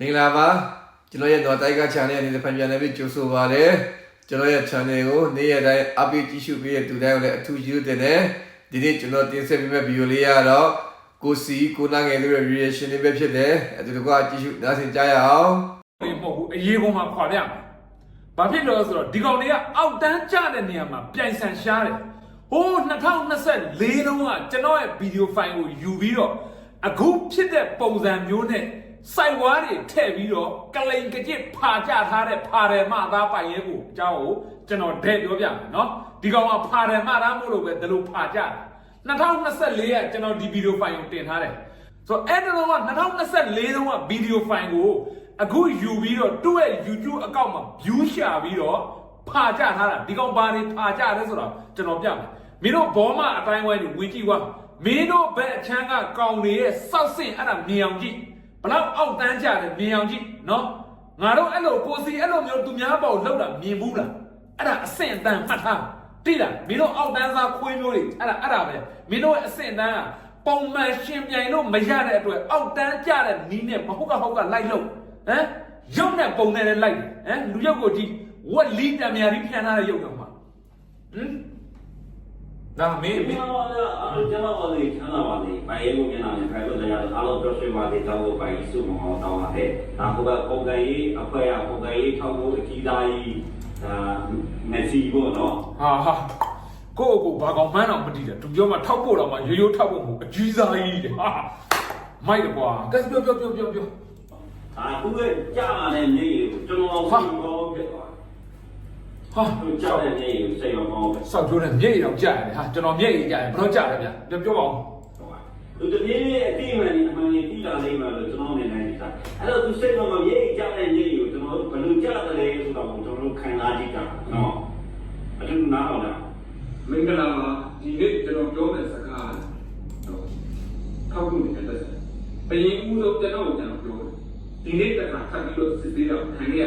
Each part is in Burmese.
မင်္ဂလာပါကျွန်တော်ရဲ့တော့တိုက်က channel အနေနဲ့ဖန်ပြန်နေပြီးကြိုဆိုပါရစေကျွန်တော်ရဲ့ channel ကိုနေ့ရက်တိုင်း update ကြည့်ရှုပေးတဲ့သူတိုင်းကိုလည်းအထူးကျေးဇူးတင်တယ်ဒီနေ့ကျွန်တော်တင်ဆက်ပေးမယ့် video လေးကတော့ကိုစီကိုနာငယ်တို့ရဲ့ reaction လေးပဲဖြစ်တယ်အဲဒါကကြည့်ရှုနားဆင်ကြရအောင်အေးမဟုတ်ဘူးအရေးကုန်မှာခွာပြမယ်။ဘာဖြစ်လို့လဲဆိုတော့ဒီကောင်တွေကအောက်တန်းကျတဲ့နေရာမှာပြိုင်ဆန်ရှားတယ်။ဟိုး2024တုန်းကကျွန်တော်ရဲ့ဗီဒီယိုဖိုင်ကိုယူပြီးတော့အခုဖြစ်တဲ့ပုံစံမျိုးနဲ့ စိုက်ဝါးတွေထည့်ပြီးတော့ကလိန်ကကြစ်ဖာကြထားတဲ့ဖာရမသားပိုင်ရဲကိုအကြောင်းကိုကျွန်တော်ဒဲ့ပြောပြမယ်နော်ဒီကောင်ကဖာရမသားမို့လို့ပဲဒီလိုဖာကြတာ2024ကကျွန်တော်ဒီဗီဒီယိုဖိုင်ကိုတင်ထားတယ်ဆိုတော့အဲ့ဒီတော့က2024တုန်းကဗီဒီယိုဖိုင်ကိုအခုယူပြီးတော့သူ့ရဲ့ YouTube အကောင့်မှာ view ရှာပြီးတော့ဖာကြထားတာဒီကောင်ဘာတွေဖာကြလဲဆိုတော့ကျွန်တော်ပြမယ်မင်းတို့ဘောမအတိုင်းဝိုင်းတွေဝင်ကြည့်ွားမင်းတို့ဘက်အချမ်းကကောင်တွေရဲ့စောက်စင်အဲ့ဒါမြင်အောင်ကြည့် လောက်အောက်တန်းကြတယ်မြင်အောင်ကြည့်နော်ငါတို့အဲ့လိုကိုစီအဲ့လိုမျိုးသူများပေါ့လောက်တာမြင်ဘူးလားအဲ့ဒါအဆင့်အတန်းမှတ်ထားတိလားမင်းတို့အောက်တန်းစားခွေးမျိုးတွေအဲ့ဒါအဲ့ဒါပဲမင်းတို့ရဲ့အဆင့်အတန်းကပုံမှန်ရှင်ပြိုင်လို့မရတဲ့အတွက်အောက်တန်းကြတဲ့နီးနဲ့မဟုတ်ကဟုတ်ကလိုက်လို့ဟမ်ရုပ်နဲ့ပုံနဲ့လည်းလိုက်တယ်ဟမ်လူရုပ်ကိုကြည့်ဝက်လီတံမြာကြီးဖြန်ထားတဲ့ရုပ်တော့မှာဟမ် ဒါမင်းမဒီင်းမှာတော့ကျွန်တော်တို့ချမ်းသာပါလေ။ဘာရေးကိုမျက်နှာနဲ့ဖိုင်လို့တရားအားလုံးပြောဆွေးပါသေးတော့ပိုင်စုမအောင်တောင်းပါတယ်။ဒါကပုံကရေးအဖွဲ့ရပုံကရေးထောက်ဖို့အကြီးသားကြီးဒါမက်ဆီပေါ့နော်ဟာဟာကိုယ့်ကိုယ်ဘာကောင်မှန်းတော့မတည်တယ်သူပြောမှထောက်ဖို့တော့မှရိုးရိုးထောက်ဖို့မဟုတ်အကြီးစားကြီးတဲ့ဟာမိုက်တယ်ကွာကဲပြောပြောပြောပြောပြော။ဒါခုကကြာလာတဲ့နေ့ကိုကျွန်တော်စိတ်ကောင်းဖြစ်သွား ဟာ။သူကြာတဲ့နေ့ကိုစိတ်ကောင်းဖြစ်စောက်ကျိုးနဲ့မျက်ရည်တော့ကြာတယ်ဟာကျွန်တော်မျက်ရည်ကြာတယ်ဘယ်တော့ကြာလဲဗျပြောပြောပါဦးသွား။သူတပြေးပြေးအတိအမှန်အမှန်ကြီးတိလာလိမ့်မယ်လို့ကျွန်တော်နေနိုင်တာ။အဲ့တော့သူစိတ်ကောင်းရဲ့ကြာတဲ့နေ့ကိုကျွန်တော်ဘယ်လိုကြာတယ်လဲဆိုတော့ကျွန်တော်ခံစားကြည့်တာနော်။အတူနားတော့လားမင်္ဂလာပါဒီနေ့ကျွန်တော်ပြောမယ့်စကားတော့ထောက်ခုနေတဲ့လက်ဆက်အရင်ဦးဆုံးကျွန်တော်ကျွန်တော်ပြောတယ်ဒီနေ့တခါထပ်ပြီးတော့စစ်သေးတော့ခံရ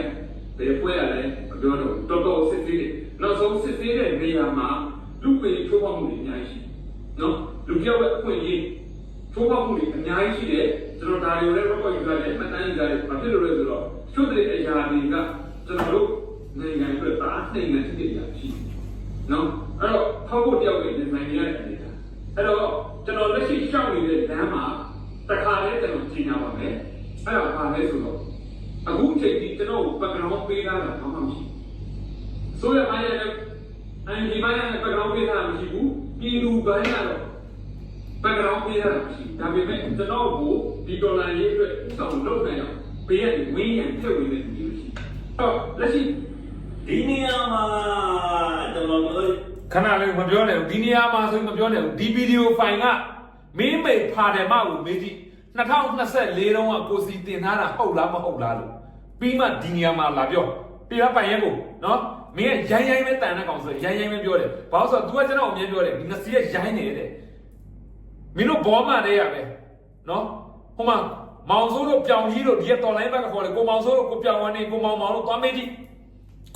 ဘယ်ပွဲရလဲမ ပြောတော့တော်တော်စစ်သေးတယ်နောက်ဆုံးစစ်သေးတဲ့နေရာမှာလူပေထိုးပေါက်မှုတွေအများကြီးရှိနော်လူပြောက်ရဲ့အခွင့်အရေးထိုးပေါက်မှုတွေအများကြီးရှိတယ်ကျွန်တော်ဒါတွေကိုလည်းတော့ယူရတယ်မှတ်တမ်းယူရတယ်ဘာဖြစ်လို့လဲဆိုတော့ကျွတ်တဲ့အရာတွေကကျွန်တော်တို့နိုင်ငံအတွက်ဒါနိုင်ငံဖြစ်တဲ့အရာရှိတယ်နော်အဲ့တော့ဖောက်ဖို့တယောက်ရဲ့ဒီဇိုင်းရတဲ့အနေနဲ့အဲ့တော့ကျွန်တော်လက်ရှိရှောက်နေတဲ့လမ်းမှာတခါလဲကျွန်တော်ကြီးညာပါမယ်အဲ့တော့ဘာလဲဆိုတော့အခုချိန်ဒီကျွန်တော်ဘက်ဂရောင်းပေးတာတော့ဘာမှမရှိဘူး ဆိုရအားရတဲ့အန်ဒီမိုင်းရဲ့ဘက်ဂရောင်းပေးတာမရှိဘူးပြည်သူပိုင်းကတော့ဘက်ဂရောင်းပေးတာမရှိဘူးဒါပေမဲ့ကျွန်တော်ကိုဒီဒေါ်လာရေးအတွက်ဥဆောင်လုပ်နေအောင်ပေးရဝင်းရံဖြုတ်ဝင်တဲ့ဒီလိုရှိအဲ့တော့လက်ရှိဒီနေရာမှာကျွန်တော်တို့ခဏလေးမပြောနဲ့ဘူးဒီနေရာမှာဆိုရင်မပြောနဲ့ဘူးဒီဗီဒီယိုဖိုင်ကမင်းမိတ်ဖာတယ်မကိုမေးကြည့်2024တုန်းကကိုစီတင်ထားတာဟုတ်လားမဟုတ်လားလို့ပြီးမှဒီနေရာမှာလာပြောပြရပိုင်ရဲကိုနော် မင်းကရိုင်းရိုင်းပဲတန်တဲ့ကောင်ဆိုရိုင်းရိုင်းပဲပြောတယ်ဘာလို့ဆိုတော့ तू ကကျွန်တော်အမြင်ပြောတယ်ဒီငစီကရိုင်းနေတဲ့မင်းတို့ဘောမှတဲ့ရပဲနော်ဟိုမှာမောင်စိုးတို့ပြောင်ကြီးတို့ဒီကတော်လိုင်းဘက်ကခေါ်တယ်ကိုမောင်စိုးတို့ကိုပြောင်ဝန်းနေကိုမောင်မောင်တို့သွားမေးကြည့်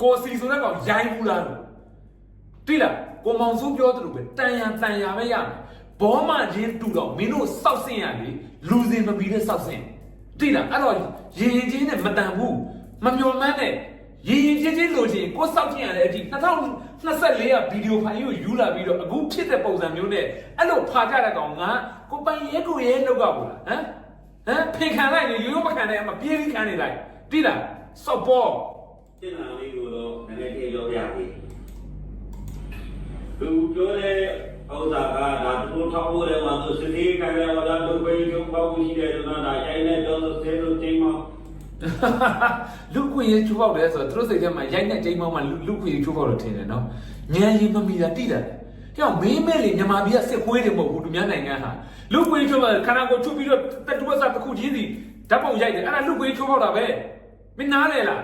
ကိုစီဆိုတဲ့ကောင်ရိုင်းဘူးလားလို့တိလားကိုမောင်စိုးပြောသလိုပဲတန်ရန်တန်ရပဲရမယ်ဘောမချင်းတူတော့မင်းတို့စောက်စင်ရလေလူစင်မပြီးတဲ့စောက်စင်တိလားအဲ့တော့ရင်ရင်ချင်းနဲ့မတန်ဘူးမမျော်မှန်းနဲ့ ရင်ရင်ချင်းချင်းလိုချင်ကိုစောက်ချင်းရတဲ့အထိ2024ကဗီဒီယိုဖိုင်ကိုယူလာပြီးတော့အခုဖြစ်တဲ့ပုံစံမျိုးနဲ့အဲ့လိုဖာကြတဲ့ကောင်ငါကိုပိုင်ရဲကိုရဲလောက်ကဘူးလားဟမ်ဟမ်ဖေခံလိုက်လေရိုးရိုးမခံနိုင်အမပြေးပြီးခံနေလိုက်တိလားစောက်ပေါ်ကျင်လာလေးကိုတော့နည်းနည်းပြောပြပြီသူပြောတဲ့ဥစ္စာကဒါသူထောက်ဖို့လည်းမသူစစ်သေးခံရတာတော့ဘယ်လိုပေါ့ရှိတယ်ဆိုတော့ဒါရိုင်းနေတော့ဆဲလို့တင်းမ လူခွေရေးချိုးပေါက်တယ်ဆိုတော့သူတို့စိတ်ထဲမှာရိုက်နဲ့ချိန်မောင်းမှာလူလူခွေရေးချိုးပေါက်လို့ထင်တယ်နော်ညံရင်မမီတာတိတယ်ကြောက်မင်းမဲ့လေမြန်မာပြည်ကစစ်ခွေးတွေမဟုတ်ဘူးသူများနိုင်ငံဟာလူခွေရေးချိုးပေါက်ခန္ဓာကိုယ်ချုပ်ပြီးတော့တက်တူဝက်စားတစ်ခုချင်းစီဓာတ်ပုံရိုက်တယ်အဲ့ဒါလူခွေရေးချိုးပေါက်တာပဲမင်းနားလေလား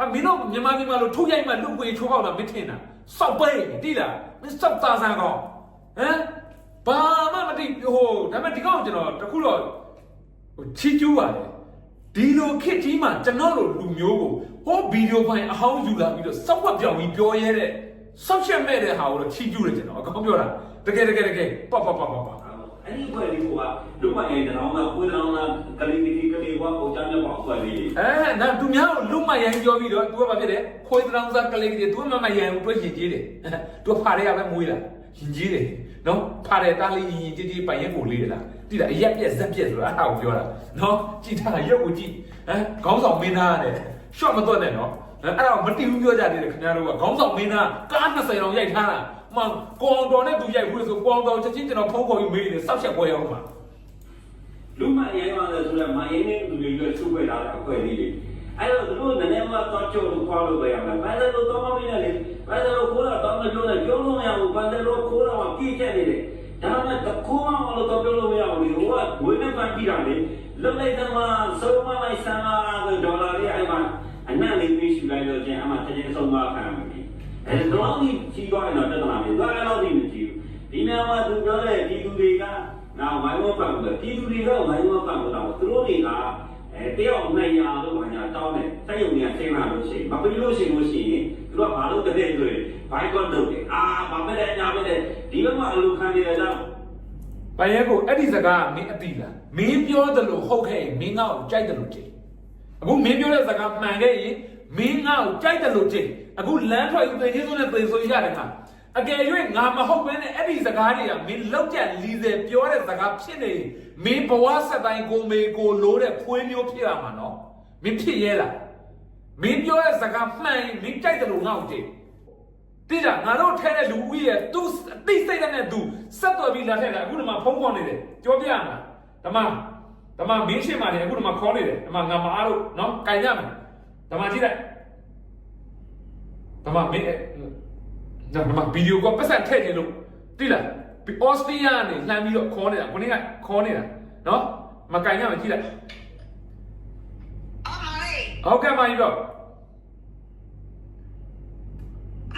အမင်းတို့မြန်မာပြည်မှာလို့ထုတ်ရိုက်မှလူခွေရေးချိုးပေါက်တာမင်းထင်တာစောက်ပိတ်တိလားမင်းစောက်သားဆန်းကောင်ဟမ်ဘာမှမသိဟိုဒါပေမဲ့ဒီကောင်ကျွန်တော်တခုတော့ဟိုချီကျူးပါတယ် ဒီလိုခစ်ကြီးမှာကျွန်တော်တို့လူမျိုးကိုဟောဗီဒီယိုဖိုင်အဟောင်းယူလာပြီးတော့စောက်ဝက်ပြောင်းပြီးပြောရဲတဲ့စောက်ချက်မဲ့တဲ့ဟာကိုတော့ချီးကျူးတယ်ကျွန်တော်အကောင်းပြောတာတကယ်တကယ်တကယ်ပပပပပအဲ့ဒီဘယ်လိုကလူမရဲ့တောင်းတာကိုယ်တောင်းတာကလေးကလေးကလေးဝါပေါ်တန်းတော့ပေါ်လေးအဲဒါသူများကိုလူမရိုင်းပြောပြီးတော့သူကဘာဖြစ်လဲခွေးတောင်းစားကလေးကလေးသူကမမရိုင်းဘူးတွေ့ရင်ကြီးတယ်သူကဖားရရပဲမွေးလာ ရင်ကြီးတယ်နော်ဖားတယ်တားလေးရင်ကြီးကြီးပိုင်ရင်ကိုလေးလားတိလားအရက်ပြက်ဇက်ပြက်ဆိုတာအဲ့ဒါကိုပြောတာနော်ကြည်ထားတာရုပ်ကိုကြည့်ဟမ်ခေါင်းဆောင်မင်းသားရတယ်ရှော့မသွက်နဲ့နော်အဲ့ဒါမတိဘူးပြောကြတယ်ခင်ဗျားတို့ကခေါင်းဆောင်မင်းသားကား20တောင်ရိုက်ထားတာမှကောင်းတော်နဲ့သူရိုက်ဘူးဆိုကောင်းတော်ချက်ချင်းကျွန်တော်ဖုန်းခေါ်ပြီးမေးတယ်စောက်ချက်ပွဲရောက်မှာလူမရဲ့မှာလဲဆိုတော့မယင်းနေသူတွေရွှေစုခွဲလာတဲ့အဖွဲ့လေးတွေ အဲ့တော့သူတို့နည်းနည်းမှတော့ချိုးလို့ခေါ်လို့ပဲရမယ်ဘာလဲလို့တော့မင်းနဲ့လေဘာလဲလို့ခိုးတာတော့မပြောနဲ့ပြောလို့မရဘူးဘာလဲလို့ခိုးတာကကြည့်ချက်နေတယ်ဒါနဲ့တခိုးမှလို့တော့ပြောလို့မရဘူးဟိုကဝေးနေပန်းပြီးတာလေလွတ်လိုက်တဲ့မှာဆုံးမလိုက်ဆန်းလာတဲ့ဒေါ်လာလေးအဲ့မှာအနက်လေးပြီးရှူလိုက်လို့ချင်းအမှချင်းချင်းဆုံးမခံရမယ်အဲ့တော့ဒီကြီးသွားရင်တော့တက်လာမယ်ဒါလည်းတော့ဒီမကြည့်ဘူးဒီနေရာမှာသူပြောတဲ့ဒီလူတွေကနောက်ဝိုင်းဝန်းပတ်လို့ဒီလူတွေကဝိုင်းဝန်းပတ်လို့တော့သူတို့တွေက အဲတယောက်နိုင်ရလို့ဘာညာတောင်းတယ်စက်ရုံတွေကဆင်းလာလို့ရှိရင်မပြီးလို့ရှိလို့ရှိရင်သူတို့ကဘာလို့တတဲ့ဆိုရင်ဘိုင်ကော့လုပ်တယ်အာဘာမဲ့လဲညာမဲ့လဲဒီဘက်မှာအလူခံနေတယ်တော့။ဘာရဲကိုအဲ့ဒီစကားကမင်းအတိလား။မင်းပြောတယ်လို့ဟုတ်ခဲ့ရင်မင်းငါ့ကိုကြိုက်တယ်လို့ကြည့်။အခုမင်းပြောတဲ့စကားမှန်ခဲ့ရင်မင်းငါ့ကိုကြိုက်တယ်လို့ကြည့်။အခုလမ်းထွက်သေချင်းစုနဲ့သေဆိုရတယ်ငါ။ အကယ်၍ငါမဟုတ်ဘဲနဲ့အဲ့ဒီစကားတွေကမင်းလောက်ကြလီစေပြောတဲ့စကားဖြစ်နေရင်မင်းဘဝဆက်တိုင်းကိုမေကိုလိုတဲ့ဖွေးမျိုးဖြစ်ရမှာနော်။မင်းဖြစ်ရဲလား။မင်းပြောတဲ့စကားမှန်ရင်မင်းကြိုက်တယ်လို့ငါ့ကိုကြည့်။တိကျငါတို့ထဲတဲ့လူဦးရဲ့သူအသိစိတ်ဓာတ်နဲ့သူဆက်သွယ်ပြီးလာထဲတာအခုဒီမှာဖုန်းခေါ်နေတယ်ကြောပြရမှာဓမ္မဓမ္မမင်းရှင်းပါလေအခုဒီမှာခေါ်နေတယ်ဓမ္မငါမအားလို့နော်ကြင်ရမယ်ဓမ္မကြည့်လိုက်ဓမ္မမင်း ဓမ္မဗီဒီယိုကပတ်စံထည့်နေလို့တိလားအော်စတြီးယားကနေလှမ်းပြီးတော့ခေါ်နေတာကိုနေကခေါ်နေတာနော်မကြင်ရမယ်ကြည့်လိုက်အော်မလေးဟုတ်ကဲ့မကြီးတော့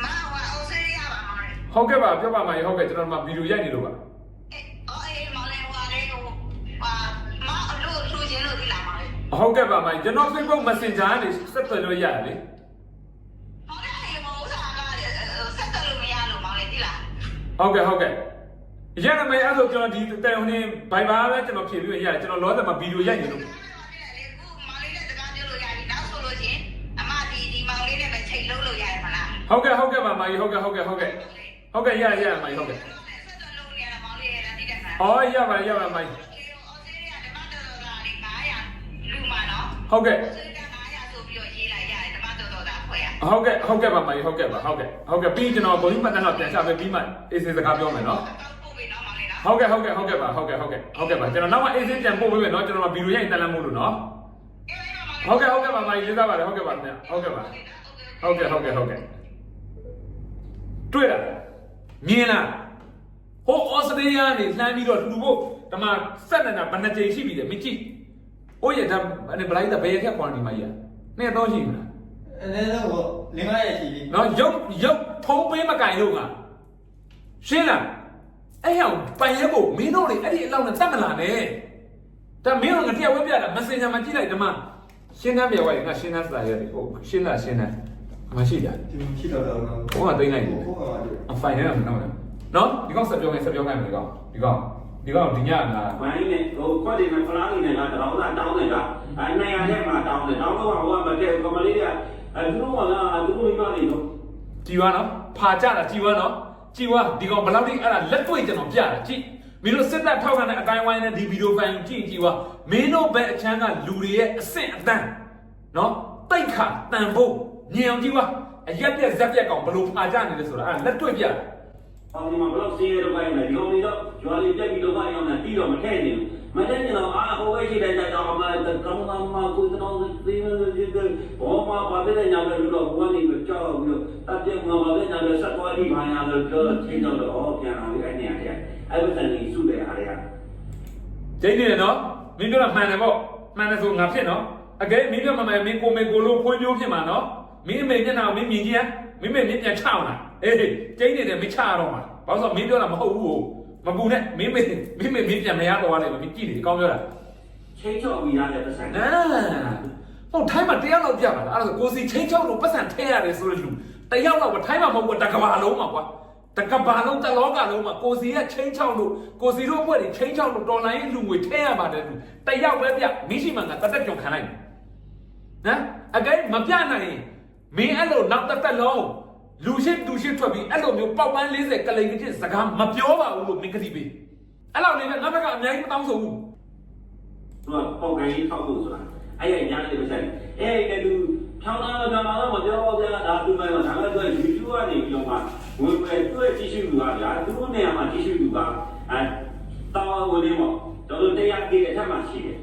မဟိုအိုစေးရပါမလေးဟုတ်ကဲ့ပါပြောပါမကြီးဟုတ်ကဲ့ကျွန်တော်ဒီမှာဗီဒီယိုရိုက်နေလို့ပါအေးအော်အေးမလေးဟိုလေးဟိုဟာမအလို့ထူချင်းလို့ဒီလာမလေးဟုတ်ကဲ့ပါမကြီးကျွန်တော် Facebook Messenger ကနေဆက်သွယ်လို့ရတယ်လေ ဟုတ်ကဲ့ဟုတ်ကဲ့ရရမယ်အဲ့ဆိုကျွန်တော်ဒီတိုင်ဟိုနေဘိုင်ဘာပဲကျွန်တော်ဖြည့်ပြီးရတယ်ကျွန်တော်လောဆယ်မှာဗီဒီယိုရိုက်နေလို့လေခုမလေးနဲ့တကားပြောလို့ရပြီနောက်ဆိုလို့ချင်းအမဒီဒီမောင်လေးနဲ့ပဲချိန်လုံးလို့ရတယ်မလားဟုတ်ကဲ့ဟုတ်ကဲ့ပါမကြီးဟုတ်ကဲ့ဟုတ်ကဲ့ဟုတ်ကဲ့ဟုတ်ကဲ့ရရရမကြီးဟုတ်ကဲ့ဆက်တယ်လို့နေရမောင်လေးရဲ့ဒီတဲ့မှာအော်ရပါရပါမကြီးအော်စေးရဓမ္မတော်တော်ကလေး900လူမနော်ဟုတ်ကဲ့ ဟုတ်ကဲ့ဟုတ်ကဲ့ပါမကြီးဟုတ်ကဲ့ပါဟုတ်ကဲ့ဟုတ်ကဲ့ပြီးကျွန်တော်ဘုန်းကြီးမှတ်တမ်းတော့ပြန်ချပေးပြီးမှအေးစေးစကားပြောမယ်နော်ပို့ပြီနော်မောင်လေးနော်ဟုတ်ကဲ့ဟုတ်ကဲ့ဟုတ်ကဲ့ပါဟုတ်ကဲ့ဟုတ်ကဲ့ဟုတ်ကဲ့ပါကျွန်တော်နောက်မှအေးစေးပြန်ပို့ပေးမယ်နော်ကျွန်တော်ဗီဒီယိုရိုက်တက်လမ်းမို့လို့နော်ဟုတ်ကဲ့ဟုတ်ကဲ့ပါမကြီးလေးစားပါတယ်ဟုတ်ကဲ့ပါခင်ဗျဟုတ်ကဲ့ပါဟုတ်ကဲ့ဟုတ်ကဲ့ဟုတ်ကဲ့တွေ့လားမြင်လားဟိုဩစတြေးလျနေလှမ်းပြီးတော့လူဖို့ဒီမှာဆက်နေတာဘယ်နှကြိမ်ရှိပြီလဲမကြည့်ဟိုရဒါဘလိုက်တာဘယ်ရက်ခွန်ဒီမှာကြီးနဲ့တော့ရှိမလား အဲဒါတော့လင်းကားရဲ့ရှိပြီနော်ရုပ်ရုပ်ဖုံးပေးမကင်လို့ကရှင်းလားအဲ့ဟောင်ပိုင်ရဲကိုမင်းတို့တွေအဲ့ဒီအလောက်နဲ့တတ်မလာနဲ့ဒါမင်းတို့ငါတရားဝဲပြတာမစင်ညာမှာကြည့်လိုက်ဒီမှာရှင်းတန်းပြဝိုင်းငါရှင်းတန်းစာရတယ်ဟိုရှင်းလားရှင်းတန်းမရှိတာဒီရှိတော့တော့ဘုံကသိမ့်လိုက်တယ်ဘုံကပါတယ်အဖိုင်နဲ့တော့မနော်နော်ဒီကောင်ဆက်ပြောမယ်ဆက်ပြောမယ်ဒီကောင်ဒီကောင်ဒီကောင်ဒီညကငါမိုင်းနဲ့ဟိုခွက်တွေနဲ့ဖလားတွေနဲ့ကတောင်းတာတောင်းနေတာအဲနေရာထဲမှာတောင်းတယ်တောင်းတော့ဟိုကမတည့်ကမလေးက အဲသူတို့ကလားသူတို့မိမတွေတော့ကြည်ဝါနော်ဖာကြတာကြည်ဝါနော်ကြည်ဝါဒီကောင်ဘယ်လောက်ထိအဲ့ဒါလက်တွေ့ကျွန်တော်ပြတာကြည်မင်းတို့စစ်တပ်ထောက်ခံတဲ့အတိုင်းဝိုင်းနဲ့ဒီဗီဒီယိုဖိုင်ကြည့်ကြည်ဝါမင်းတို့ဘက်အချမ်းကလူတွေရဲ့အဆင့်အတန်းနော်တိတ်ခါတန်ဖို့ညင်အောင်ကြည်ဝါအရက်ပြက်ဇက်ပြက်ကောင်ဘလို့ဖာကြနေလဲဆိုတာအဲ့ဒါလက်တွေ့ပြတာ ဟောဒီမှာဘလို့စီးရတော့ပိုင်းနဲ့ဒီလိုမျိုးတော့ဂျွာလီပြက်ပြီးတော့ပိုင်းအောင်နဲ့ပြီးတော့မထည့်နေဘူးမထည့်နေတော့အာဟိုဝဲရှိတဲ့ကြောင်မှာကောင်းကောင်းမှကိုယ်တော်သိနေတယ်ဘောမှာပါတဲ့ညောင်လည်းလို့ဘဝနေမကြောက်ပြီးတော့အပြည့်မှာပါတဲ့ညောင်လည်းဆက်သွားပြီးဘာညာလို့ပြောချင်းတော့တော့ပြန်အောင်အဲ့နေရာထဲအဲ့ဘက်ကနေစုတဲ့အားရကျင်းနေတယ်နော်မင်းပြောတာမှန်တယ်ပေါ့မှန်တယ်ဆိုငါဖြစ်နော်အကဲမင်းပြောမှန်မယ်မင်းကိုမေကိုလို့ဖွေးပြိုးဖြစ်မှာနော်မင်းအမေမျက်နှာကိုမင်းမြင်ကြည့်မင်းမေမြင်ပြန်ချအောင်လား အေးကျင်းနေတယ်မင်းချရတော့မှာဘာလို့ဆိုမင်းပြောတာမဟုတ်ဘူးမပူနဲ့မင်းမေမင်းမေမင်းပြန်မရတော့ရတယ်မင်းကြည့်နေကောင်းပြောတာချင်းချော့ပြီးရတဲ့ပတ်စံအာဟုတ်ထိုင်းမှာတရားတော့ပြပါလားအဲ့ဒါဆိုကိုစီချင်းချောက်လို့ပတ်စံထဲရတယ်ဆိုလို့လူတယောက်တော့ထိုင်းမှာမဟုတ်ဘူးတကဘာလုံးမှာကွာတကဘာလုံးတလောကလုံးမှာကိုစီကချင်းချောက်လို့ကိုစီတို့အဖွဲ့တွေချင်းချောက်လို့တော်လိုင်းလူငွေထဲရပါတယ်လူတယောက်ပဲပြမိရှိမှငါတတက်ကြုံခံလိုက်မယ်နော်အကဲမပြနိုင်ရင်မင်းအဲ့လိုနောက်တစ်သက်လုံး လူရှိလူရှိထွက်ပြီးအဲ့လိုမျိုးပေါက်ပန်း40ကလိန်ကတိစကားမပြောပါဘူးလို့မင်းကတိပေးအဲ့လောက်လေးနဲ့ငါဘက်ကအများကြီးမတောင်းဆိုဘူးသူကပုံကန်ကြီးထောက်ဖို့ဆိုတာအဲ့ရညာလေးပဲဆိုင်အဲ့အဲ့တူဖြောင်းလာတော့တော့မပြောတော့ဗျာဒါသူမှတော့ဒါလည်းသူ YouTube ကနေပြီးတော့မှဝင်ပဲသူ့ရဲ့ကြည့်ရှုလူကဗျာသူ့နေရာမှာကြည့်ရှုလူကအဲတောင်းဝင်နေပေါ့တော်တော်တရားကြီးအထက်မှာရှိတယ်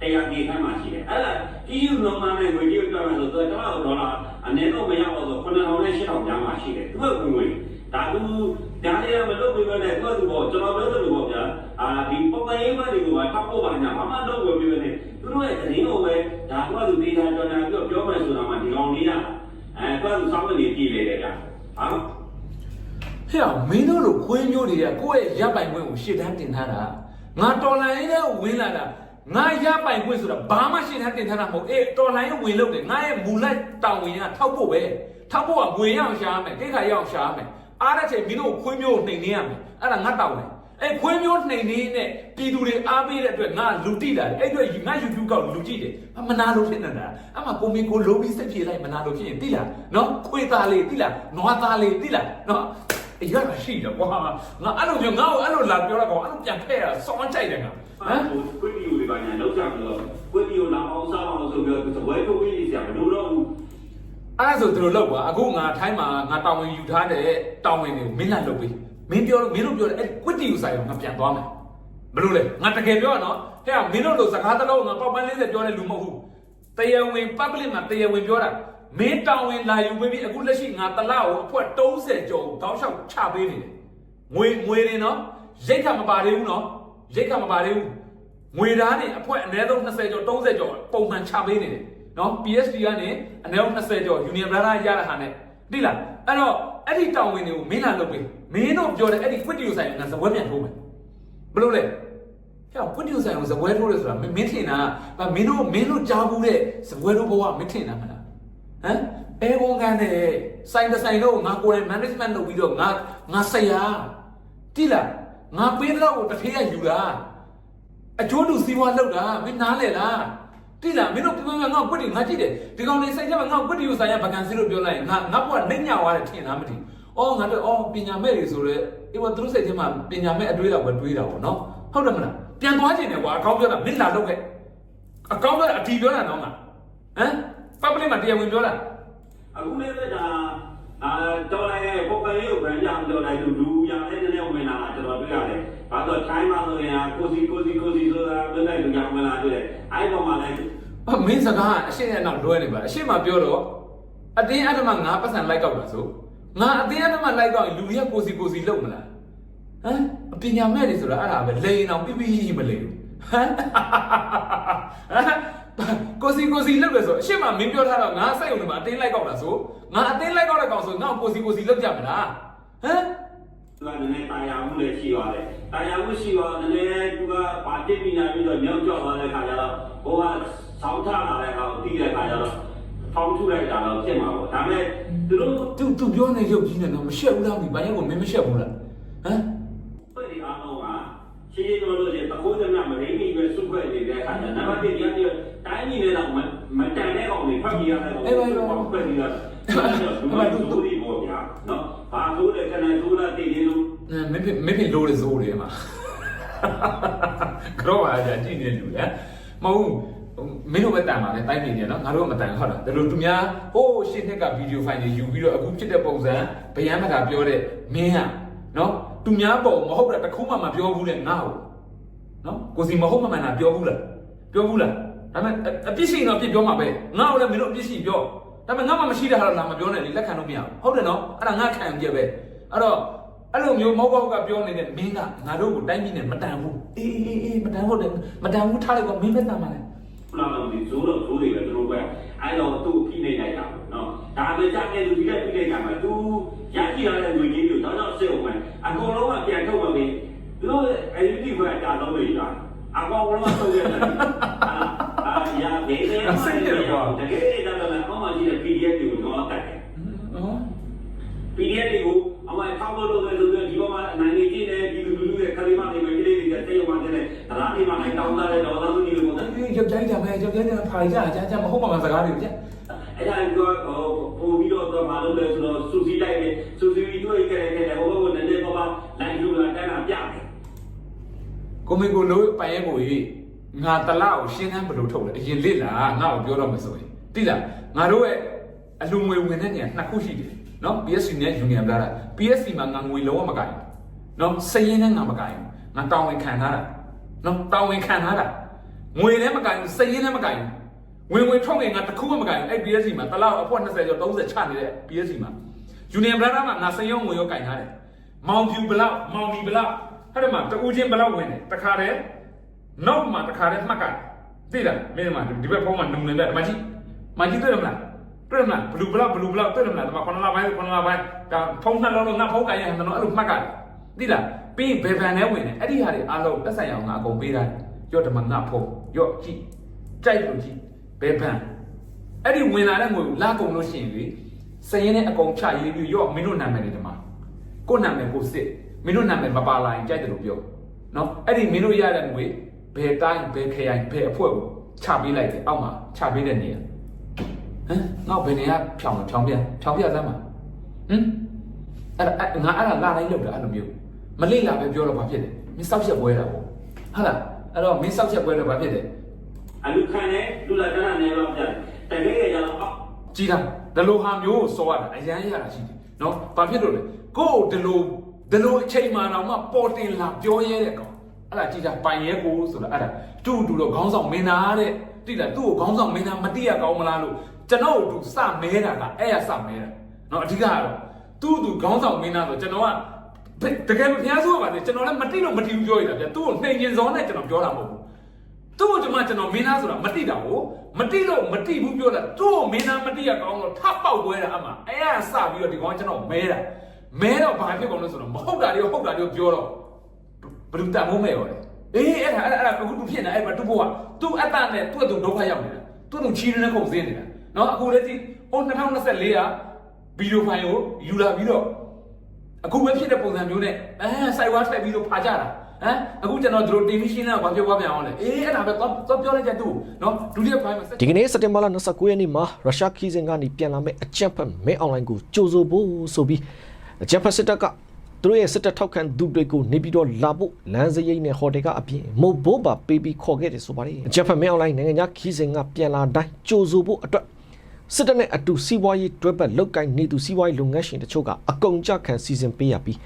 တရားကြီးထက်မှာရှိတယ်အဲ့ဒါကြည့်ရှုလုံးမနဲ့ဝင်ကြည့်ပြမယ်ဆိုတော့တော့ဒေါ်လာအနေတော့မရတော့ဆို9000နဲ့8000ကြားမှာရှိတယ်သူကဝင်ဝင်ဒါသူဒါလေးကမလုပ်ပြီးပဲနဲ့သူကသူပေါ့ကျွန်တော်ပြောသလိုပေါ့ဗျာအာဒီပုံမှန်ရေးမှတွေကိုပါထောက်ဖို့ပါညာဘာမှလုပ်ဝင်ပြီးပဲနဲ့သူတို့ရဲ့သတင်းကိုပဲဒါသူကသူဒေတာကြော်ညာပြီးတော့ပြောမယ်ဆိုတာမှဒီကောင်လေးကအဲသူကသူစောင့်နေကြည့်လေတယ်ဗျာဟာဟဲ့အောင်မင်းတို့လိုခွေးမျိုးတွေကကိုယ့်ရဲ့ရပ်ပိုင်ခွင့်ကိုရှေ့တန်းတင်ထားတာငါတော်လိုင်းရဲ့ဝင်လာတာ ငါရပ်ပိုင်ခွင့်ဆိုတာဘာမှရှေ့တန်းတင်ထားတာမဟုတ်အေးတော်လိုင်းရဲ့ဝင်လို့တယ်ငါရဲ့မူလိုက်တောင်းဝင်ကထောက်ဖို့ပဲထောက်ဖို့ကငွေရအောင်ရှာရမယ်ကိခါရအောင်ရှာရမယ်အားတဲ့ချိန်မင်းတို့ခွေးမျိုးကိုနှိမ်နေရမယ်အဲ့ဒါငါတောင်းတယ်အဲ့ခွေးမျိုးနှိမ်နေနဲ့ပြည်သူတွေအားပေးတဲ့အတွက်ငါလူတိတာအဲ့အတွက်ငါ YouTube ကောက်လူကြည့်တယ်မနာလို့ဖြစ်နေတာအမှကိုမင်းကိုလိုပြီးစိတ်ပြေလိုက်မနာလို့ဖြစ်ရင်တိလားနော်ခွေးသားလေးတိလားနွားသားလေးတိလားနော်အရရှိတယ်ကွာငါအဲ့လိုမျိုးငါ့ကိုအဲ့လိုလာပြောတော့ကောင်အဲ့လိုပြန်ဖဲ့ရစောင်းကြိုက်တယ်ငါ ဟဟမ်မ်ကွီဒီယိုတွေပါညာလောက်ကြပြီးတော့ကွီဒီယိုလာအောင်စားအောင်ဆိုပြီးတော့ဝဲထုတ်ပြီးစရာမလိုတော့ဘူးအဲ့ဒါဆိုသူတို့လောက်ပါအခုငါထိုင်းမှာငါတောင်းဝင်ယူထားတဲ့တောင်းဝင်တွေကိုမင်းလာလုပ်ပေးမင်းပြောလို့မင်းတို့ပြောတယ်အဲ့ကွတီယူဆိုင်ကိုငါပြန်သွားမယ်ဘယ်လိုလဲငါတကယ်ပြောရနော်ဟဲ့မင်းတို့လိုစကားတစ်လုံးငါပေါက်ပန်း40ပြောတဲ့လူမဟုတ်ဘူးတရားဝင် public မှာတရားဝင်ပြောတာမင်းတောင်းဝင်လာယူပေးပြီးအခုလက်ရှိငါတလားကိုအဖွဲ30ကျော်တောင်းလျှောက်ချပေးနေတယ်ငွေငွေတွေနော်ရိတ်ခမပါသေးဘူးနော် ရိတ်ခမပါသေးဘူးငွေသားနေအဖွဲအနည်းဆုံး20ကျော်30ကျော်ပုံမှန်ချပေးနေတယ်နော် PSD ကနေအနည်းဆုံး20ကျော် Union Brother ရတဲ့ဟာနဲ့သိလားအဲ့တော့အဲ့ဒီတောင်းဝင်တွေကိုမင်းလာလုပ်ပေးမင်းတို့ပြောတဲ့အဲ့ဒီ quit ဆိုင်ကဇပွဲပြန်ထိုးမယ်ဘယ်လိုလဲဟဲ့ quit ဆိုင်ကိုဇပွဲထိုးတယ်ဆိုတာမင်းမင်းထင်တာဗာမင်းတို့မင်းတို့ကြားဘူးတဲ့ဇပွဲထိုးဘဝမင်းထင်တာမလားဟမ်အဲဘုံကန်တဲ့ဆိုင်တစ်ဆိုင်တော့ငါကိုယ်တိုင် management လုပ်ပြီးတော့ငါငါဆရာတိလား ငါပေးတော့ကိုတစ်ထေးရယူတာအကျိုးတူစီးပွားလောက်တာမင်းနားလေလားတိလားမင်းတို့ပြပြငါ့ကိုကွက်တီငါကြည့်တယ်ဒီကောင်လေးစိတ်ထဲမှာငါ့ကိုကွက်တီကိုဆိုင်ရဗကန်စီလို့ပြောလိုက်ရင်ငါငါဘွားနှိမ့်ညသွားတယ်ထင်လားမသိဘူးအော်ငါတို့အော်ပညာမဲ့တွေဆိုတော့အေးဘာသူတို့စိတ်ထဲမှာပညာမဲ့အတွေးတော့ပဲတွေးတာပေါ့နော်ဟုတ်တယ်မလားပြန်သွားခြင်းတယ်ကွာအကောင်းပြောတာမင်းလာတော့ခဲ့အကောင်းပြောတာအတီပြောတာတော့ငါဟမ်ပပလေးမှာတရားဝင်ပြောတာအခုလည်းပဲဒါ အာတော်လိုက်ရဲ့ပုံကန်ရေးကိုဗန်ကြပြောလိုက်လို့လူရတဲ့နည်းနည်းဝင်လာတာကျွန်တော်တွေ့ရတယ်။ဘာလို့ထိုင်းမှာဆိုရင်ကိုစီကိုစီကိုစီဆိုတာပြောလိုက်လူရဝင်လာတွေ့တယ်။အဲ့ပေါ်မှာလည်းအမင်းစကားအရှင်းနဲ့တော့လွဲနေပါအရှင်းမှာပြောတော့အတင်းအဓမ္မငါပတ်စံလိုက်ကောက်တာဆိုငါအတင်းအဓမ္မလိုက်ကောက်ရင်လူတွေကကိုစီကိုစီလုံမလားဟမ်အပညာမဲ့တွေဆိုတာအဲ့ဒါပဲလိန်အောင်ပြပြမလိန်ဘူးဟမ် ကိုစီကိုစီလုံတယ်ဆိုအရှင်းမှာမင်းပြောထားတော့ငါစိုက်ုံတွေမှာအတင်းလိုက်ကောက်တာဆိုငါအတင်းလိုက်ကောက်တဲ့ကောင်ဆိုငါကိုစီကိုစီလုံကြမလားဟမ်သူကနည်းနည်းတာယာမှုလည်းရှိပါတယ်။တာယာမှုရှိတော့နည်းနည်းသူကပါတစ်ပြီးနိုင်ပြီးတော့မြောက်ကျော်သွားတဲ့ခါကျတော့ဟိုကဆောင်းထလာတဲ့ကောင်တီးတဲ့ခါကျတော့ဖောင်းထုလိုက်တာတော့ဖြစ်မှာပေါ့။ဒါပေမဲ့သူတို့သူသူပြောနေရုပ်ကြီးနေတော့မရှက်ဘူးလားဒီဘာရင်ကိုမင်းမရှက်ဘူးလားဟမ်ဖွဲ့ဒီအားလုံးကရှင်းရှင်းပြောလို့ရှိရင်တကိုးသမမရင်းကြီးပဲစုဖွဲ့နေတဲ့အခါကျနံပါတ်1ဒီကနေ တိုင်းကြီးနဲ့တော့မတန်တဲ့ကောင်တွေဖတ်ပြီးရတဲ့ကောင်တွေဖွဲ့ပြီးတော့ဒီမှာသူတို့ဒီပေါ်ပြနော်ဘာလို့လဲခဏသူလာတည်နေလို့အဲမဖြစ်မဖြစ်လို့လေစိုးတယ်မှာကြောပါကြကြည့်နေလူလေမဟုတ်မင်းတို့ပဲတန်ပါလေတိုင်းနေတယ်နော်ငါတို့ကမတန်ဟုတ်လားဒါလို့သူများဟိုးရှင်းနှစ်ကဗီဒီယိုဖိုင်တွေယူပြီးတော့အခုဖြစ်တဲ့ပုံစံဗျမ်းမကပြောတဲ့မင်းကနော်သူများပုံမဟုတ်တာတခုမှမပြောဘူးလေငါ့ကိုနော်ကိုစီမဟုတ်မှမှန်တာပြောဘူးလားပြောဘူးလား ဒါပေမဲ့အပြစ်ရှိရင်တော့ပြစ်ပြောမှာပဲငါ့ကိုလည်းမင်းတို့အပြစ်ရှိပြောဒါပေမဲ့ငါမှမရှိတဲ့ဟာတော့လာမပြောနဲ့လေလက်ခံလို့မရဘူးဟုတ်တယ်နော်အဲ့ဒါငါခံပြပဲအဲ့တော့အဲ့လိုမျိုးမဟုတ်ဘောက်ကပြောနေတဲ့မင်းကငါတို့ကိုတိုင်းပြည်နဲ့မတန်ဘူးအေးအေးအေးမတန်ဟုတ်တယ်မတန်ဘူးထားလိုက်တော့မင်းပဲတန်ပါလေလာတော့ဒီဇိုးတော့ဇိုးတွေပဲသူတို့ပဲအဲ့တော့သူ့ဖိနေလိုက်တာနော်ဒါပဲကြားနေလူကြီးတဲ့ဖိနေကြမှာသူရရှိရတဲ့ငွေကြီးတွေတော့တော့စစ်အောင်မယ်အကုန်လုံးကပြန်ထုတ်ပါပြီသူတို့အဲ့ဒီကအတာတော့နေကြအကောင်လုံးကထုတ်ရတယ်အာ ရာဘေးလေးတကယ်တော့လည်းအမှန်ကြီးတဲ့ PDF တွေကိုတော့တက်တယ်နော် PDF တွေကိုအမှန်ထောကောင်းလို့လို့ဆိုပြီးဒီပေါ်မှာအနိုင်နေကြည့်တယ်ဒီလူလူရဲ့ခရီးမနေမကလေးတွေတဲ့ရုံမှာတဲ့ဒါဒီမှာလိုက်တောင်းတာတဲ့တော့သာသူကြီးလို့ပေါ့အေးယောက်ျားကြီးကမဲယောက်ျားကြီးကဖာကြကြကြမဟုတ်ပါမှစကားတွေကြအဲ့ဒါကဟိုပို့ပြီးတော့တော့မလုပ်လဲဆိုတော့စူစီလိုက်တယ်စူစီပြီးတွေ့ကြတယ်တဲ့ဟိုဘက်ကနေပေါ်ပါလိုက်လို့လာတန်းတာပြတယ်ကိုမေကိုလို့ပိုင်ရဲကိုကြီး ငါတလားကိုရှင်းတန်းဘယ်လိုထုတ်လဲအရင်လစ်လားငါ့ကိုပြောတော့မယ်ဆိုရင်တိလားငါတို့ရဲ့အလူငွေဝင်တဲ့နေရာနှစ်ခုရှိတယ်နော် PSC နဲ့ Union ပြတာ PSC မှာငါငွေလုံးဝမကိုင်နော်စည်ရင်းနဲ့ငါမကိုင်ငါတောင်းဝင်ခံထားတာနော်တောင်းဝင်ခံထားတာငွေလည်းမကိုင်စည်ရင်းလည်းမကိုင်ဝင်ဝင်ထုတ်ငွေငါတစ်ခုမှမကိုင်အဲ့ PSC မှာတလားအဖို့20ကျော်30ချနေတဲ့ PSC မှာ Union ပြတာမှာငါစည်ရုံငွေရောကိုင်ထားတယ်မောင်ဖြူဘလောက်မောင်ဒီဘလောက်အဲ့ဒါမှတူးချင်းဘလောက်ဝင်တယ်တခါတည်း နောက်မှတခါတည်းမှတ်ကသိလားမင်းမဒီဘက်ဖုန်းမှာနုံနေတဲ့မကြီးမကြီးတွေ့ရမလားတွေ့ရမလားဘလူးဘလောက်ဘလူးဘလောက်တွေ့ရမလားဒီမှာခဏလာပိုင်းခဏလာပိုင်းဒါဖုန်းနှလုံးလုံးငါဖုန်းကင်ရဟန်တော့အဲ့လိုမှတ်ကသိလားပြီးဘယ်ဗန်နဲ့ဝင်နေအဲ့ဒီဟာတွေအားလုံးတက်ဆိုင်အောင်ငါအကုန်ပေးတာရော့ဒီမှာငါဖုန်းရော့ကြည့်ကြိုက်လို့ကြည့်ဘယ်ဗန်အဲ့ဒီဝင်လာတဲ့ငွေကိုလာကုန်လို့ရှိရင်လေစရင်နဲ့အကုန်ချရေးပြီးရော့မင်းတို့နာမည်တွေဒီမှာကို့နာမည်ကိုစစ်မင်းတို့နာမည်မပါလာရင်ကြိုက်တယ်လို့ပြောနော်အဲ့ဒီမင်းတို့ရတဲ့ငွေ ဘယ်တိုင်းဘယ်ခရိုင်ဘယ်အဖွဲ့ကိုချပေးလိုက်တယ်အောက်မှာချပေးတဲ့နေရာဟမ်ငါဘယ်နေရာဖြောင်းဖြောင်းပြဖြောင်းပြသမ်းမှာဟမ်အဲ့ဒါငါအဲ့ဒါလာလိုက်လောက်တာအဲ့လိုမျိုးမလိလာပဲပြောတော့ဘာဖြစ်လဲမင်းစောက်ချက်ပွဲတာပေါ့ဟုတ်လားအဲ့တော့မင်းစောက်ချက်ပွဲတော့ဘာဖြစ်လဲအလူခံနဲ့လူလာတန်းနဲ့တော့ပြတယ်တကယ်ကြတော့အောက်ကြည်တာဒီလိုဟာမျိုးကိုစောရတာအရန်ရတာရှိတယ်နော်ဘာဖြစ်လို့လဲကို့ဒီလိုဒီလိုအချိန်မှတော့မှပေါ်တင်လာပြောရဲတဲ့ကောင် အဲ့ဒါကြည်တာပိုင်ရဲကိုဆိုတာအဲ့ဒါတူတူတော့ခေါင်းဆောင်မင်းသားတဲ့တိလားသူ့ကိုခေါင်းဆောင်မင်းသားမတိရကောင်းမလားလို့ကျွန်တော်တို့စမဲတာကအဲ့ရစမဲတာနော်အဓိကကတော့သူ့သူခေါင်းဆောင်မင်းသားဆိုကျွန်တော်ကတကယ်မဖျားဆိုးပါလေကျွန်တော်လည်းမတိလို့မတိဘူးပြောရတာဗျသူ့ကိုနှိမ်ကျင်စောနဲ့ကျွန်တော်ပြောတာမဟုတ်ဘူးသူ့ကိုကျွန်မကျွန်တော်မင်းသားဆိုတာမတိတာကိုမတိလို့မတိဘူးပြောတာသူ့ကိုမင်းသားမတိရကောင်းတော့ထပ်ပေါက်ပွဲတာအမှအဲ့ဒါစပြီးတော့ဒီကောင်ကကျွန်တော်မဲတာမဲတော့ဘာဖြစ်ကုန်လို့ဆိုတော့မဟုတ်တာတွေဟုတ်တာတွေပြောတော့ ဘယ်သူတန်မိုးမဲရောလေအေးအဲ့ဒါအဲ့ဒါအဲ့ဒါအခုသူဖြစ်နေအဲ့မှာသူ့ဘဝသူ့အတ္တနဲ့သူ့အတူဒုက္ခရောက်နေတာသူ့သူချီးနေတဲ့ခုန်စင်းနေတာနော်အခုလည်းဒီဟို2024ကဗီဒီယိုဖိုင်ကိုယူလာပြီးတော့အခုပဲဖြစ်တဲ့ပုံစံမျိုးနဲ့အဲစိုက်ဝါထည့်ပြီးတော့ဖာကြတာဟမ်အခုကျွန်တော်တို့ TV ရှင်းနေတာဘာပြောပြပြန်အောင်လဲအေးအဲ့ဒါပဲတော့တော့ပြောလိုက်ကြသူ့နော်ဒုတိယပိုင်းမှာဒီကနေ့စက်တင်ဘာလ29ရက်နေ့မှာရုရှားခီးစဉ်ကနေပြန်လာမဲ့အကြံဖက်မဲအွန်လိုင်းကိုကြိုဆိုဖို့ဆိုပြီးအကြံဖက်စစ်တပ်က သူတို့ရဲ့စစ်တပ်ထောက်ခံသူတွေကိုနေပြီးတော့လာဖို့လမ်းစရိတ်နဲ့ဟိုတယ်ကအပြင်မို့ဘိုးပါပေးပြီးခေါ်ခဲ့တယ်ဆိုပါတယ်အကြံဖက်မဲအွန်လိုင်းနိုင်ငံခြားခီးစဉ်ကပြန်လာတိုင်းကြိုဆိုဖို့အတွက်စစ်တပ်နဲ့အတူစီးပွားရေးတွဲပတ်လုပ်ကိုင်နေသူစီးပွားရေးလုပ်ငန်းရှင်တချို့ကအကုန်ကြခံစီစဉ်ပေးရပြီး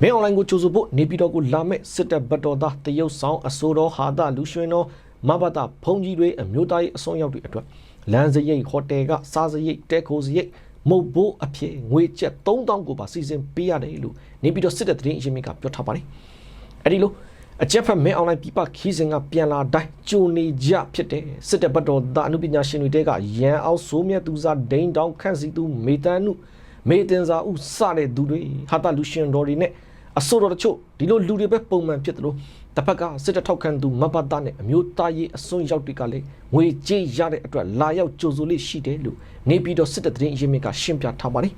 မဲအွန်လိုင်းကိုကြိုဆိုဖို့နေပြည်တော်ကိုလာမဲ့စစ်တပ်ဘတ်တော်သားတရုတ်ဆောင်အစိုးရဟာတာလူရွှင်တော်မဘတာဖုန်ကြီးတွေအမျိုးသားရေးအစွန်းရောက်တွေအတွက်လမ်းစရိတ်ဟိုတယ်ကစားစရိတ်တဲခိုစရိတ် မုတ်ဘိုးအဖြစ်ငွေကျပ်3000ကိုပါစီစဉ်ပေးရတယ်လို့နေပြည်တော်စစ်တပ်တရင်အရင်ကပြောထားပါတယ်အဲ့ဒီလိုအကြက်ဖက်မဲအွန်လိုင်းပြပခီးစဉ်ကပြန်လာတိုင်းကြိုနေကြဖြစ်တယ်စစ်တပ်ဘတ်တော်သားအနုပညာရှင်တွေတဲကရန်အောင်ဆိုးမြတ်သူစားဒိန်တောင်ခန့်စီသူမေတန်နုမေတင်စာဥစတဲ့သူတွေဟာတာလူရှင်တော်တွေနဲ့အစိုးရတချို့ဒီလိုလူတွေပဲပုံမှန်ဖြစ်တယ်လို့ တစ်ဖက်ကစစ်တပ်ထောက်ခံသူမဘတ်သားနဲ့အမျိုးသားရေးအစွန်းရောက်တွေကလည်းငွေကြေးရတဲ့အတွက်လာရောက်ကြိုဆိုလေးရှိတယ်လို့နေပြည်တော်စစ်တပ်တရင်အရင်ကရှင်းပြထားပါတယ်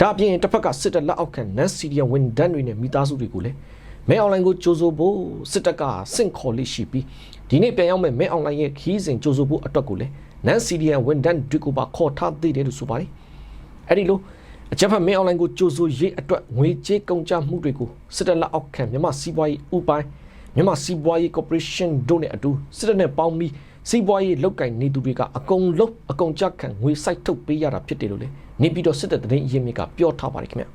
ဒါအပြင်တစ်ဖက်ကစစ်တပ်လက်အောက်ခံနန်စီရီယန်ဝန်ဒန်တွေနဲ့မိသားစုတွေကိုလည်းမဲအွန်လိုင်းကိုကြိုဆိုဖို့စစ်တပ်ကစင့်ခေါ်လေးရှိပြီးဒီနေ့ပြန်ရောက်မဲ့မဲအွန်လိုင်းရဲ့ခီးစဉ်ကြိုဆိုဖို့အတွက်ကိုလည်းနန်စီရီယန်ဝန်ဒန်တွေကိုပါခေါ်ထားသေးတယ်လို့ဆိုပါတယ်အဲ့ဒီလိုအကြမ်းဖက်မင်းအွန်လိုင်းကိုကြိုဆိုရေးအတွက်ငွေကြေးကုန်ကျမှုတွေကိုစစ်တပ်လက်အောက်ခံမြန်မာစီးပွားရေးဥပိုင်း မြန်မာစီးပွားရေးကော်ပိုရေးရှင်းတို့နဲ့အတူစစ်တပ်နဲ့ပေါင်းပြီးစီးပွားရေးလောက်ကင်နေသူတွေကအကုန်လုံးအကုန်ကြခံငွေစိုက်ထုတ်ပေးရတာဖြစ်တယ်လို့လေနေပြည်တော်စစ်တပ်တရင်အရင်ကပြောထားပါတယ်ခင်ဗျ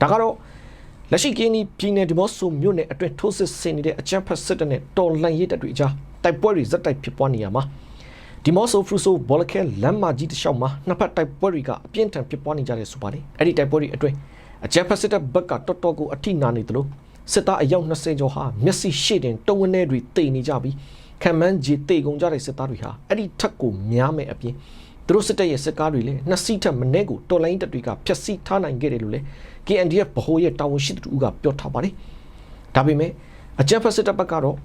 ဒါကတော့လက်ရှိကင်းဒီပြည်နယ်ဒီမော့ဆိုမြို့နယ်အတွင်းထိုးစစ်ဆင်နေတဲ့အကြမ်းဖက်စစ်တပ်နဲ့တော်လှန်ရေးတပ်တွေအကြားတိုက်ပွဲတွေဇက်တိုက်ဖြစ်ပွားနေရမှာဒီမော့ဆိုဖရူဆိုဘောလခဲလမ်းမကြီးတစ်လျှောက်မှာနှစ်ဖက်တိုက်ပွဲတွေကအပြင်းထန်ဖြစ်ပွားနေကြတယ်ဆိုပါတယ်အဲ့ဒီတိုက်ပွဲတွေအတွင်းအကြမ်းဖက်စစ်တပ်ဘက်ကတော်တော်ကိုအထိနာနေတယ်လို့ စစ်သားအယောက်20ကျော်ဟာမျက်စိရှေ့တင်တုံးဝနဲတွေတိတ်နေကြပြီးခံမှန်းကြီးတိတ်ကုန်ကြတဲ့စစ်သားတွေဟာအဲ့ဒီထက်ကိုများမဲ့အပြင်သူတို့စစ်တပ်ရဲ့စစ်ကားတွေလည်းနှစ်စီးထက်မနည်းကိုတော်လိုင်းတပ်တွေကဖျက်ဆီးထားနိုင်ခဲ့တယ်လို့လည်း KNDF ဗဟိုရဲ့တာဝန်ရှိသူကပြောထားပါတယ်ဒါပေမဲ့အကြမ်းဖက်စစ်တပ်ဘက်ကတော့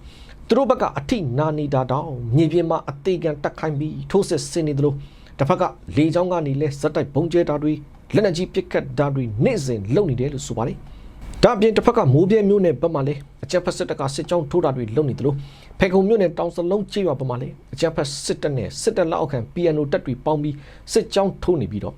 သူတို့ဘက်ကအထိနာနေတာတောင်မြေပြင်မှာအသေးခံတက်ခိုင်းပြီးထိုးစစ်ဆင်နေတယ်လို့တစ်ဖက်ကလေချောင်းကနေလဲဇက်တိုက်ဘုံကျဲတာတွေလက်နက်ကြီးပစ်ခတ်တာတွေနေ့စဉ်လုပ်နေတယ်လို့ဆိုပါတယ် ဒါအပြင်တစ်ဖက်ကမိုးပြဲမျိုးနယ်ဘက်မှာလည်းအကြမ်းဖက်စစ်တပ်ကစစ်ကြောင်းထိုးတာတွေလုပ်နေတယ်လို့ဖေကုံမျိုးနယ်တောင်စလုံးကြေးရွာဘက်မှာလည်းအကြမ်းဖက်စစ်တပ်နဲ့စစ်တပ်လက်အောက်ခံ PNO တပ်တွေပေါင်းပြီးစစ်ကြောင်းထိုးနေပြီးတော့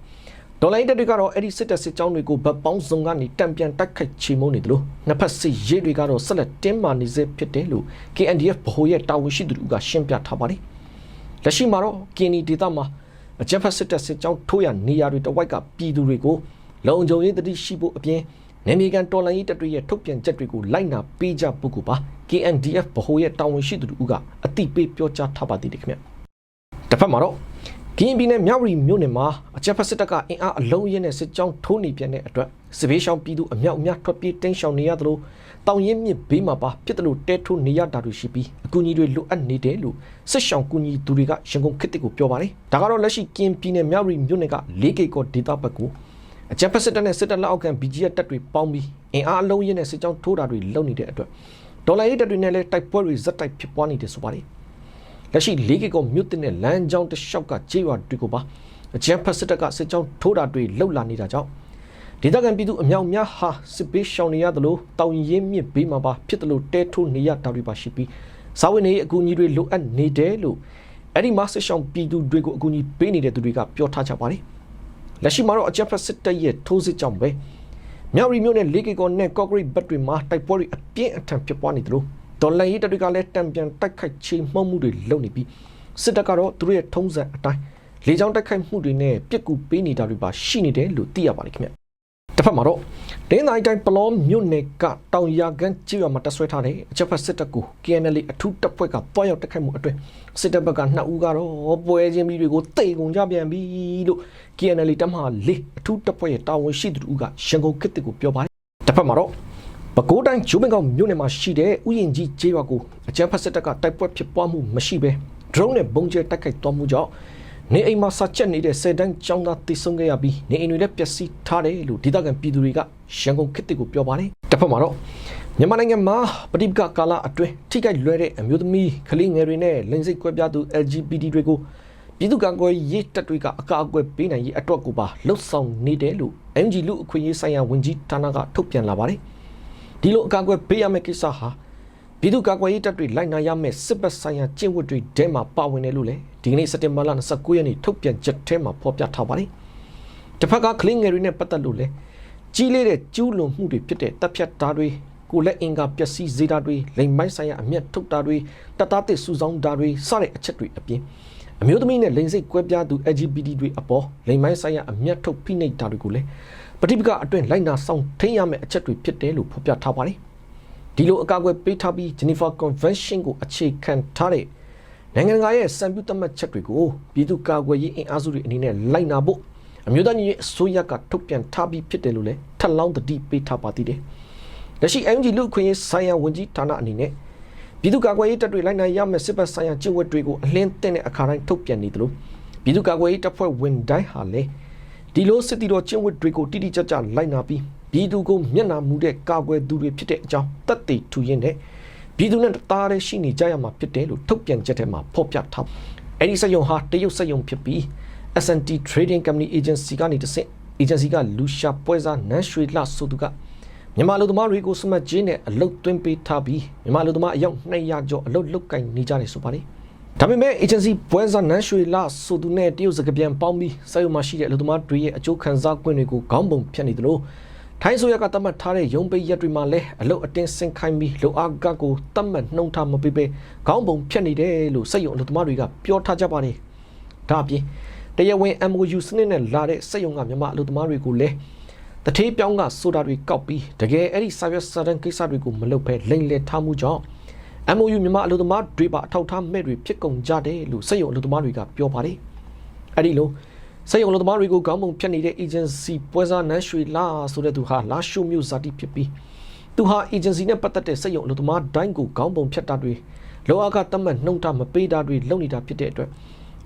ဒေါ်လာတပ်တွေကတော့အဲ့ဒီစစ်တပ်စစ်ကြောင်းတွေကိုဗတ်ပေါင်းစုံကနေတံပြန်တိုက်ခိုက်ချေမှုန်းနေတယ်လို့နှစ်ဖက်စစ်ရေးတွေကတော့ဆက်လက်တင်းမာနေစေဖြစ်တယ်လို့ KNDF ဗဟိုရဲ့တာဝန်ရှိသူတို့ကရှင်းပြထားပါတယ်လက်ရှိမှာတော့ KNI ဒေသမှာအကြမ်းဖက်စစ်တပ်စစ်ကြောင်းထိုးရနေရာတွေတဝိုက်ကပြည်သူတွေကိုလုံခြုံရေးတတိရှိဖို့အပြင် နေမီကန်တော်လိုင်းရေးတပ်တွေရဲ့ထုတ်ပြန်ချက်တွေကိုလိုက်နာပေးကြဖို့ကိုပါ KNDF ဗဟိုရဲ့တာဝန်ရှိသူတို့ကအတိပေးပြောကြားထားပါသေးတယ်ခင်ဗျတစ်ဖက်မှာတော့ကရင်ပြည်နယ်မြောက်ရီမြို့နယ်မှာအကြမ်းဖက်စစ်တပ်ကအင်အားအလုံးအရင်းနဲ့စစ်ကြောင်းထိုးနေပြန်တဲ့အတွက်စစ်ဘေးရှောင်ပြည်သူအမြောက်အများထွက်ပြေးတင်းရှောင်နေရသလိုတောင်ရင်မြစ်ဘေးမှာပါဖြစ်တယ်လို့တဲထိုးနေရတာတွေရှိပြီးအကူအညီတွေလိုအပ်နေတယ်လို့စစ်ရှောင်ကူညီသူတွေကရန်ကုန်ခေတ်ကိုပြောပါတယ်ဒါကတော့လက်ရှိကရင်ပြည်နယ်မြောက်ရီမြို့နယ်က၄ဂိတ်ကောဒေတာဘက်ကို အကြမ်းဖက်စစ်တပ်နဲ့စစ်တပ်လက်အောက်ခံ BGF တပ်တွေပေါင်းပြီးအင်အားအလုံးအရင်းနဲ့စစ်ကြောင်းထိုးတာတွေလုပ်နေတဲ့အတွက်ဒေါ်လာရေးတပ်တွေနဲ့လည်းတိုက်ပွဲတွေဇက်တိုက်ဖြစ်ပွားနေတယ်ဆိုပါတယ်လက်ရှိ၄ဂိတ်ကောမြို့တင်တဲ့လမ်းကြောင်းတစ်လျှောက်ကကြေးရွာတွေကိုပါအကြမ်းဖက်စစ်တပ်ကစစ်ကြောင်းထိုးတာတွေလှုပ်လာနေတာကြောင့်ဒေသခံပြည်သူအမြောက်များဟာစစ်ပေးရှောင်နေရတယ်လို့တောင်ရင်မြစ်ဘေးမှာပါဖြစ်တယ်လို့တဲထိုးနေရတာတွေပါရှိပြီးစာဝင်နေအကူအညီတွေလိုအပ်နေတယ်လို့အဲ့ဒီမှာစစ်ရှောင်ပြည်သူတွေကိုအကူအညီပေးနေတဲ့သူတွေကပြောထားကြပါတယ် လက်ရှိမှာတော့အကြမ်းဖက်စစ်တပ်ရဲ့ထိုးစစ်ကြောင့်ပဲမြောက်ရီမြို့နယ်လေးကေကောနဲ့ကော့ဂရိတ်ဘက်တွေမှာတိုက်ပွဲတွေအပြင်းအထန်ဖြစ်ပွားနေတယ်လို့ဒေါ်လာရေးတပ်တွေကလည်းတံပြန်တိုက်ခိုက်ချိန်မှုမှုတွေလုပ်နေပြီးစစ်တပ်ကတော့သူတို့ရဲ့ထုံးစံအတိုင်းလေကြောင်းတိုက်ခိုက်မှုတွေနဲ့ပြစ်ကူပေးနေတာတွေပါရှိနေတယ်လို့သိရပါတယ်ခင်ဗျတစ်ဖက်မှာတော့ ဒင်းနိုင်တိုင်းပလောမြို့နယ်ကတောင်ယာကန်ကြေးရွာမှာတက်ဆွဲထားတဲ့အချက်ဖက်စစ်တပ်ကို KNL အထူးတပ်ဖွဲ့ကတွားရောက်တိုက်ခိုက်မှုအတွင်းစစ်တပ်ဘက်ကနှစ်ဦးကတော့ပွဲချင်းပြီးတွေကိုတိတ်ကုန်ကြပြန်ပြီလို့ KNL တပ်မဟာလေးအထူးတပ်ဖွဲ့ရဲ့တာဝန်ရှိသူတို့ကရန်ကုန်ခေတ်ကိုပြောပါတယ်တစ်ဖက်မှာတော့ပဲခူးတိုင်းဂျိုးမင်ကောင်မြို့နယ်မှာရှိတဲ့ဥယျင်ကြီးကျေးရွာကိုအကြမ်းဖက်စစ်တပ်ကတိုက်ပွဲဖြစ်ပွားမှုမရှိဘဲ drone နဲ့ပုံကျဲတိုက်ခိုက်သွားမှုကြောင့် နေအိမ်မှာစချက်နေတဲ့ဆယ်တန်းကျောင်းသားတည်ဆုံခဲ့ရပြီးနေအိမ်တွေလည်းပျက်စီးထားတယ်လို့ဒေသခံပြည်သူတွေကရန်ကုန်ခေတ်ကိုပြောပါတယ်တစ်ဖက်မှာတော့မြန်မာနိုင်ငံမှာပဋိပက္ခကာလအတွင်းထိခိုက်လွှဲတဲ့အမျိုးသမီးကလေးငယ်တွေနဲ့လိင်စိတ်ကွဲပြားသူ LGBT တွေကိုပြည်သူ့ကာကွယ်ရေးတပ်တွေကအကာအကွယ်ပေးနိုင်ရေးအတွက်ကိုပါလှုပ်ဆောင်နေတယ်လို့ NG လူအခွင့်အရေးဆိုင်ရာဝန်ကြီးဌာနကထုတ်ပြန်လာပါတယ်ဒီလိုအကာအကွယ်ပေးရမယ့်ကိစ္စဟာ ပြည်သူ့ကာကွယ်ရေးတပ်တွေလိုက်နာရမယ့်စစ်ဘက်ဆိုင်ရာကျင့်ဝတ်တွေထဲမှာပါဝင်တယ်လို့လည်းဒီကနေ့စက်တင်ဘာလ29ရက်နေ့ထုတ်ပြန်ချက်ထဲမှာဖော်ပြထားပါတယ်။တစ်ဖက်ကကလင်းငယ်တွေနဲ့ပတ်သက်လို့လည်းကြီးလေးတဲ့ကျူးလွန်မှုတွေဖြစ်တဲ့တပ်ဖြတ်တာတွေကိုလက်အင်္ဂါပျက်စီးစေတာတွေလိမ်မိုင်းဆိုင်ရာအမျက်ထုတ်တာတွေတပ်သားတစ်စုဆောင်းတာတွေစတဲ့အချက်တွေအပြင်အမျိုးသမီးနဲ့လိင်စိတ်ကွဲပြားသူ LGBT တွေအပေါ်လိမ်မိုင်းဆိုင်ရာအမျက်ထုတ်ဖိနှိပ်တာတွေကိုလည်းပဋိပက္ခအတွင်းလိုက်နာဆောင်ထိန်းရမယ့်အချက်တွေဖြစ်တယ်လို့ဖော်ပြထားပါတယ်။ ဒီလိုအကာအကွယ်ပေးထားပြီး Geneva Convention ကိုအခြေခံထားတဲ့နိုင်ငံတကာရဲ့စံပြုသတ်မှတ်ချက်တွေကိုပြည်သူ့ကာကွယ်ရေးအင်အားစုတွေအနေနဲ့လိုက်နာဖို့အမျိုးသားညီညွတ်ရေးအစိုးရကထုတ်ပြန်ထားပြီးဖြစ်တယ်လို့လည်းထပ်လောင်းတတိပေးထားပါသေးတယ်။လက်ရှိ MG လူ့အခွင့်အရေးဆိုင်ရာဝန်ကြီးဌာနအနေနဲ့ပြည်သူ့ကာကွယ်ရေးတပ်တွေလိုက်နာရမယ့်စစ်ဘက်ဆိုင်ရာကျင့်ဝတ်တွေကိုအလင်းသင့်တဲ့အခါတိုင်းထုတ်ပြန်နေတယ်လို့ပြည်သူ့ကာကွယ်ရေးတပ်ဖွဲ့ဝင်တိုင်းဟာလည်းဒီလိုစစ်တီတော်ကျင့်ဝတ်တွေကိုတိတိကျကျလိုက်နာပြီး ပြည်သူကိုမျက်နှာမူတဲ့ကာကွယ်သူတွေဖြစ်တဲ့အကြောင်းတတ်သိထူရင်းနဲ့ပြည်သူနဲ့တားရဲရှိနေကြရမှာဖြစ်တယ်လို့ထုတ်ပြန်ချက်ထဲမှာဖော်ပြထား။အဲဒီစက်ယုံဟာတရုတ်စက်ယုံဖြစ်ပြီး S&T Trading Company Agency ကနေတဆင့် agency ကလူရှာပွဲစားနန်းရွှေလှဆိုသူကမြန်မာလူသမားတွေကိုစမတ်ချင်းနဲ့အလုတ်သွင်းပေးထားပြီးမြန်မာလူသမားအယောက်200ကျော်အလုတ်လုတ်ကင်နေကြတယ်ဆိုပါတယ်။ဒါပေမဲ့ agency ပွဲစားနန်းရွှေလှဆိုသူနဲ့တရုတ်စကပြန်ပေါင်းပြီးစက်ယုံမှာရှိတဲ့အလူသမားတွေရဲ့အကျိုးခံစား권တွေကိုခေါင်းပုံဖြတ်နေတယ်လို့ ထိုင်းဆိုရကတတ်မှတ်ထားတဲ့ရုံးပိတ်ရက်တွေမှာလည်းအလုတ်အတင်းဆင်ခိုင်းပြီးလိုအားကကိုတတ်မှတ်နှုံထားမပေးပဲခေါင်းပုံဖြတ်နေတယ်လို့စက်ယုံအလူသမားတွေကပြောထားကြပါတယ်။ဒါအပြင်တရားဝင် MOU စနစ်နဲ့လာတဲ့စက်ယုံကမြန်မာအလူသမားတွေကိုလည်းတထေးပြောင်းကဆိုတာတွေကောက်ပြီးတကယ်အဲ့ဒီ service စာတန်းကိစ္စတွေကိုမလုပ်ဘဲလိမ့်လေထားမှုကြောင့် MOU မြန်မာအလူသမားတွေပါအထောက်ထားမဲ့တွေဖြစ်ကုန်ကြတယ်လို့စက်ယုံအလူသမားတွေကပြောပါတယ်။အဲ့ဒီလို စက်ရုံလူသမားတွေကိုကောင်းပုံဖြတ်နေတဲ့ agency ပွဲစားနန်းရွှေလာဆိုတဲ့သူဟာလာရှုမျိုးဇာတိဖြစ်ပြီးသူဟာ agency နဲ့ပတ်သက်တဲ့စက်ရုံလူသမားတိုင်းကိုကောင်းပုံဖြတ်တာတွေလောအကတတ်မှတ်နှုံတာမပေးတာတွေလုပ်နေတာဖြစ်တဲ့အတွက်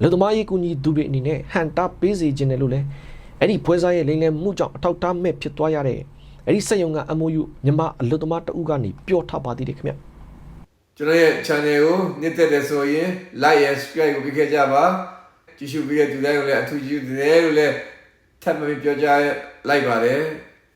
လူသမားရေးကူညီသူတွေအနေနဲ့ဟန်တာပေးစေခြင်းတယ်လို့လည်းအဲ့ဒီပွဲစားရဲ့လိမ်လည်မှုကြောင့်အထောက်ထားမဲ့ဖြစ်သွားရတဲ့အဲ့ဒီစက်ရုံက MOU မြန်မာအလူသမားတအုပ်ကနေပြောထားပါသေးတယ်ခင်ဗျကျွန်တော်ရဲ့ channel ကိုနှစ်သက်တယ်ဆိုရင် like and subscribe ကိုပြီးခဲ့ကြပါ ကြည့်ရှုပြီးတဲ့သူတိုင်းကိုလည်းအထူးကျေးဇူးတင်တယ်လို့လည်းထပ်မပြောကြားလိုက်ပါတယ်